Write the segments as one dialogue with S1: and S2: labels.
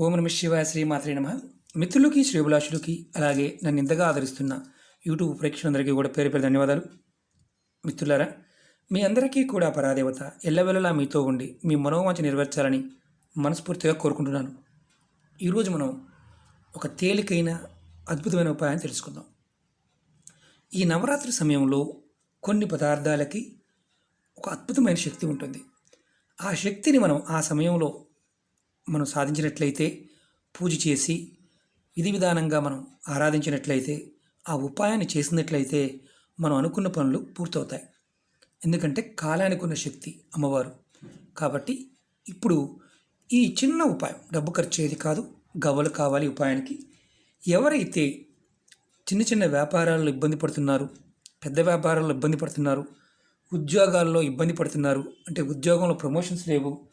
S1: ఓం నమ శివాయ శ్రీమాత్రే నమ. మిత్రులకి శ్రీభిలాషులకి అలాగే నన్ను ఇంతగా ఆదరిస్తున్న యూట్యూబ్ ప్రేక్షకులందరికీ కూడా పేరు పేరు ధన్యవాదాలు. మిత్రులారా మీ అందరికీ కూడా పరాదేవత ఎల్లవెల్లలా మీతో ఉండి మీ మనోవాంఛ నెరవేర్చాలని మనస్ఫూర్తిగా కోరుకుంటున్నాను. ఈరోజు మనం ఒక తేలికైన అద్భుతమైన ఉపాయాన్ని తెలుసుకుందాం. ఈ నవరాత్రి సమయంలో కొన్ని పదార్థాలకి ఒక అద్భుతమైన శక్తి ఉంటుంది. ఆ శక్తిని మనం ఆ సమయంలో మనం సాధించినట్లయితే పూజ చేసి విధి విధానంగా మనం ఆరాధించినట్లయితే ఆ ఉపాయాన్ని చేసినట్లయితే మనం అనుకున్న పనులు పూర్తవుతాయి. ఎందుకంటే కాలానికి ఉన్న శక్తి అమ్మవారు. కాబట్టి ఇప్పుడు ఈ చిన్న ఉపాయం డబ్బు ఖర్చు కాదు గవ్వలు కావాలి ఉపాయానికి. ఎవరైతే చిన్న చిన్న వ్యాపారాల్లో ఇబ్బంది పడుతున్నారు పెద్ద వ్యాపారాల్లో ఇబ్బంది పడుతున్నారు ఉద్యోగాల్లో ఇబ్బంది పడుతున్నారు అంటే ఉద్యోగంలో ప్రమోషన్స్ లేవు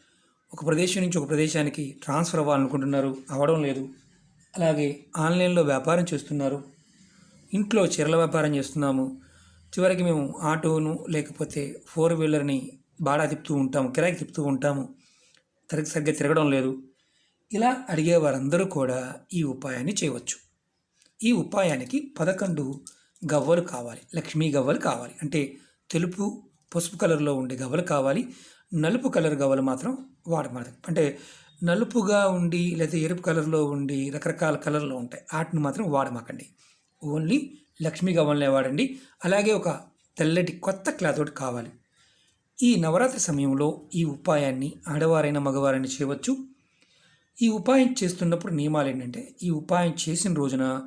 S1: ఒక ప్రదేశం నుంచి ఒక ప్రదేశానికి ట్రాన్స్ఫర్ అవ్వాలనుకుంటున్నారు. అవ్వడం లేదు. అలాగే ఆన్లైన్లో వ్యాపారం చేస్తున్నారు. ఇంట్లో చీరల వ్యాపారం చేస్తున్నాము. చివరికి మేము ఆటోను లేకపోతే ఫోర్ వీలర్ని బాడా తిప్పుతూ ఉంటాము. కిరాయికి తిప్పుతూ ఉంటాము. తరగతి సరిగ్గా తిరగడం లేదు. ఇలా అడిగే వారందరూ కూడా ఈ ఉపాయాన్ని చేయవచ్చు. ఈ ఉపాయానికి పదకొండు గవ్వలు కావాలి. లక్ష్మీ గవ్వలు కావాలి. అంటే తెలుపు పసుపు కలర్లో ఉండే గవ్వలు కావాలి. నలుపు కలర్ గవ్వలు మాత్రం వాడమాలి అంటే నలుపుగా ఉండి లేదా ఎరుపు కలర్లో ఉండి రకరకాల కలర్లో ఉంటాయి. వాటిని మాత్రం వాడమాకండి. ఓన్లీ లక్ష్మీ గవ్వలనే వాడండి. అలాగే ఒక తెల్లటి కొత్త క్లాత్ ఒకటి కావాలి. ఈ నవరాత్రి సమయంలో ఈ ఉపాయాన్ని ఆడవారైన మగవారైనా చేయవచ్చు. ఈ ఉపాయం చేస్తున్నప్పుడు నియమాలు ఏంటంటే ఈ ఉపాయం చేసిన రోజున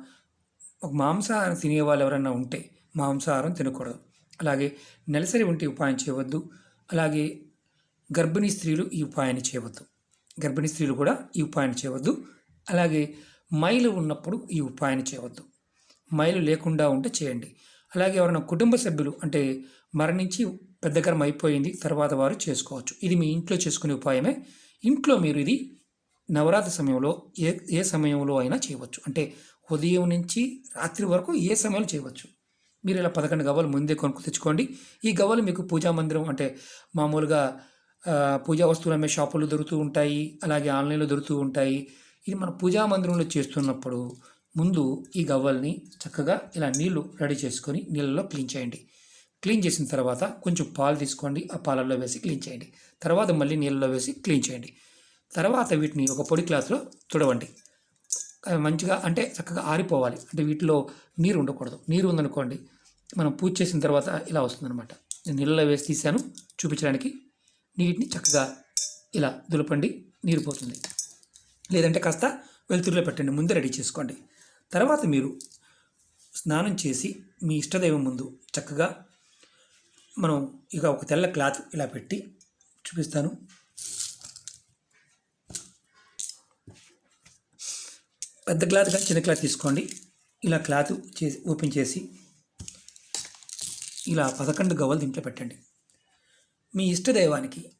S1: ఒక మాంసాహారం తినే వాళ్ళు ఎవరైనా ఉంటే మాంసాహారం తినకూడదు. అలాగే నెలసరి వంటి ఉపాయం చేయవద్దు. అలాగే గర్భిణీ స్త్రీలు ఈ ఉపాయాన్ని చేయవద్దు. గర్భిణీ స్త్రీలు కూడా ఈ ఉపాయాన్ని చేయవద్దు. అలాగే మైలు ఉన్నప్పుడు ఈ ఉపాయాన్ని చేయవద్దు. మైలు లేకుండా ఉంటే చేయండి. అలాగే ఎవరైనా కుటుంబ సభ్యులు అంటే మరణించి పెద్దకరం అయిపోయింది తర్వాత వారు చేసుకోవచ్చు. ఇది మీ ఇంట్లో చేసుకునే ఉపాయమే. ఇంట్లో మీరు ఇది నవరాత్రి సమయంలో ఏ ఏ సమయంలో అయినా చేయవచ్చు. అంటే ఉదయం నుంచి రాత్రి వరకు ఏ సమయంలో చేయవచ్చు. మీరు ఇలా పదకొండు గవ్వలు ముందే కొనుక్కు తెచ్చుకోండి. ఈ గవ్వలు మీకు పూజా మందిరం అంటే మామూలుగా పూజా వస్తువులు అమ్మే షాపులు దొరుకుతూ ఉంటాయి అలాగే ఆన్లైన్లో దొరుకుతూ ఉంటాయి. ఇది మన పూజా మందిరంలో చేస్తున్నప్పుడు ముందు ఈ గవ్వల్ని చక్కగా ఇలా నీళ్ళు రెడీ చేసుకొని నీళ్ళలో క్లీన్ చేయండి. క్లీన్ చేసిన తర్వాత కొంచెం పాలు తీసుకోండి ఆ పాలల్లో వేసి క్లీన్ చేయండి. తర్వాత మళ్ళీ నీళ్ళలో వేసి క్లీన్ చేయండి. తర్వాత వీటిని ఒక పొడి క్లాస్లో తుడవండి. మంచిగా అంటే చక్కగా ఆరిపోవాలి. అంటే వీటిలో నీరు ఉండకూడదు. నీరు ఉందనుకోండి మనం పూజ చేసిన తర్వాత ఇలా వస్తుందన్నమాట. నేను నీళ్ళలో వేసి తీశాను చూపించడానికి నీటిని చక్కగా ఇలా దులపండి నీరు పోతుంది. లేదంటే కాస్త వెలుతురులో పెట్టండి ముందే రెడీ చేసుకోండి. తర్వాత మీరు స్నానం చేసి మీ ఇష్టదైవం ముందు చక్కగా మనం ఇక ఒక తెల్ల క్లాత్ ఇలా పెట్టి చూపిస్తాను. పెద్ద క్లాత్ కానీ చిన్న క్లాత్ తీసుకోండి. ఇలా క్లాత్ చేసి ఓపెన్ చేసి ఇలా పదకొండు గవ్వలు దీంట్లో పెట్టండి. మీ ఇష్టదైవానికి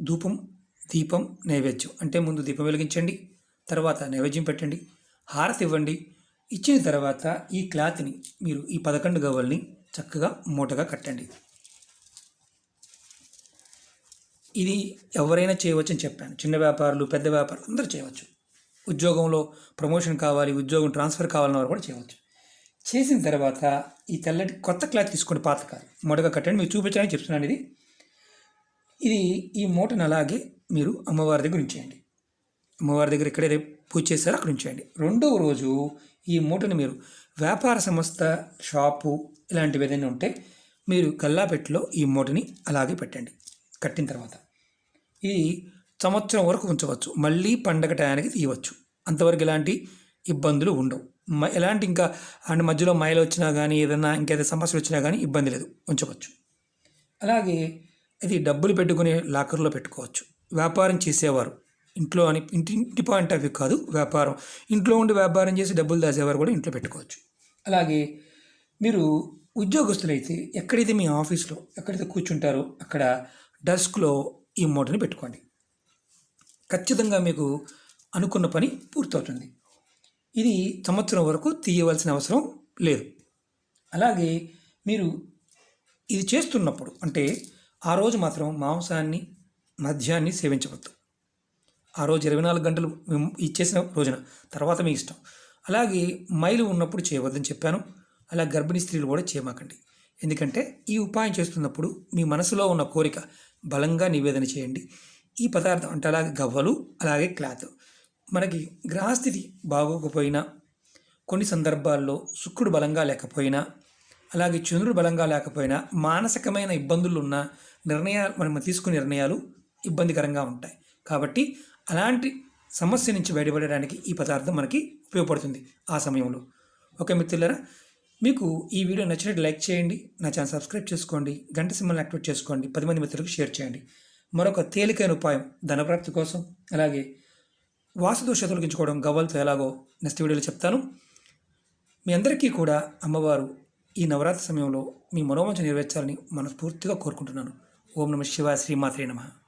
S1: ధూపం దీపం నైవేద్యం. అంటే ముందు దీపం వెలిగించండి తర్వాత నైవేద్యం పెట్టండి హారతి ఇవ్వండి. ఇచ్చిన తర్వాత ఈ క్లాత్ని మీరు ఈ పదకొండు గవ్వల్ని చక్కగా మూటగా కట్టండి. ఇది ఎవరైనా చేయవచ్చని చెప్పాను. చిన్న వ్యాపారులు పెద్ద వ్యాపారులు అందరూ చేయవచ్చు. ఉద్యోగంలో ప్రమోషన్ కావాలి ఉద్యోగం ట్రాన్స్ఫర్ కావాలన్న వారు కూడా చేయవచ్చు. చేసిన తర్వాత ఈ తెల్లటి కొత్త క్లాత్ తీసుకోండి పాత కాదు మూటగా కట్టండి మీరు చూపించాలని చెప్తున్నాను ఇది. ఇది ఈ మూటను అలాగే మీరు అమ్మవారి దగ్గర ఉంచేయండి. అమ్మవారి దగ్గర ఎక్కడైతే పూజ చేశారో అక్కడ ఉంచేయండి. రెండవ రోజు ఈ మూటను మీరు వ్యాపార సంస్థ షాపు ఇలాంటివి ఏదైనా ఉంటే మీరు కల్లాపెట్టులో ఈ మూటని అలాగే పెట్టండి. కట్టిన తర్వాత ఇది సంవత్సరం వరకు ఉంచవచ్చు. మళ్ళీ పండగ టయానికి తీయవచ్చు. అంతవరకు ఇలాంటి ఇబ్బందులు ఉండవు. ఎలాంటి ఇంకా అండ్ మధ్యలో మైలు వచ్చినా కానీ ఏదైనా ఇంకేదైనా సమస్యలు వచ్చినా కానీ ఇబ్బంది లేదు ఉంచవచ్చు. అలాగే ఇది డబ్బులు పెట్టుకునే లాకర్లో పెట్టుకోవచ్చు. వ్యాపారం చేసేవారు. ఇంట్లో అని ఇంటి ఇంటి పాయింట్ ఆఫ్ వ్యూ కాదు వ్యాపారం. ఇంట్లో ఉండి వ్యాపారం చేసి డబ్బులు దాచేవారు కూడా ఇంట్లో పెట్టుకోవచ్చు. అలాగే మీరు ఉద్యోగస్తులైతే ఎక్కడైతే మీ ఆఫీస్లో ఎక్కడైతే కూర్చుంటారో అక్కడ డెస్క్లో ఈ మూటని పెట్టుకోండి. ఖచ్చితంగా మీకు అనుకున్న పని పూర్తవుతుంది. ఇది సంవత్సరం వరకు తీయవలసిన అవసరం లేదు. అలాగే మీరు ఇది చేస్తున్నప్పుడు అంటే ఆ రోజు మాత్రం మాంసాన్ని మద్యాన్ని సేవించవద్దు. ఆ రోజు ఇరవై నాలుగు గంటలు మేము ఇచ్చేసిన రోజున తర్వాత మీ ఇష్టం. అలాగే మైలు ఉన్నప్పుడు చేయవద్దని చెప్పాను. అలా గర్భిణీ స్త్రీలు కూడా చేయమాకండి. ఎందుకంటే ఈ ఉపాయం చేస్తున్నప్పుడు మీ మనసులో ఉన్న కోరిక బలంగా నివేదన చేయండి. ఈ పదార్థం అంటే అలాగే గవ్వలు అలాగే క్లాత్. మనకి గ్రహస్థితి బాగోకపోయినా కొన్ని సందర్భాల్లో శుక్రుడు బలంగా లేకపోయినా అలాగే చంద్రుడు బలంగా లేకపోయినా మానసికమైన ఇబ్బందులు ఉన్న నిర్ణయాలు మనం తీసుకునే నిర్ణయాలు ఇబ్బందికరంగా ఉంటాయి. కాబట్టి అలాంటి సమస్య నుంచి బయటపడడానికి ఈ పదార్థం మనకి ఉపయోగపడుతుంది ఆ సమయంలో. ఓకే మిత్రులరా మీకు ఈ వీడియో నచ్చినట్టు లైక్ చేయండి నా ఛానల్ సబ్స్క్రైబ్ చేసుకోండి గంట సింబల్ని యాక్టివేట్ చేసుకోండి పది మంది మిత్రులకు షేర్ చేయండి. మరొక తేలికైన ఉపాయం ధనప్రాప్తి కోసం అలాగే వాసుదోష తొలగించుకోవడం గవ్వలతో ఎలాగో నెక్స్ట్ వీడియోలో చెప్తాను. మీ అందరికీ కూడా అమ్మవారు ఈ నవరాత్రి సమయంలో మీ మనోవంచ నెరవేర్చాలని మనస్ఫూర్తిగా కోరుకుంటున్నాను. ఓం నమ శివాయ శ్రీమాత్రే నమః.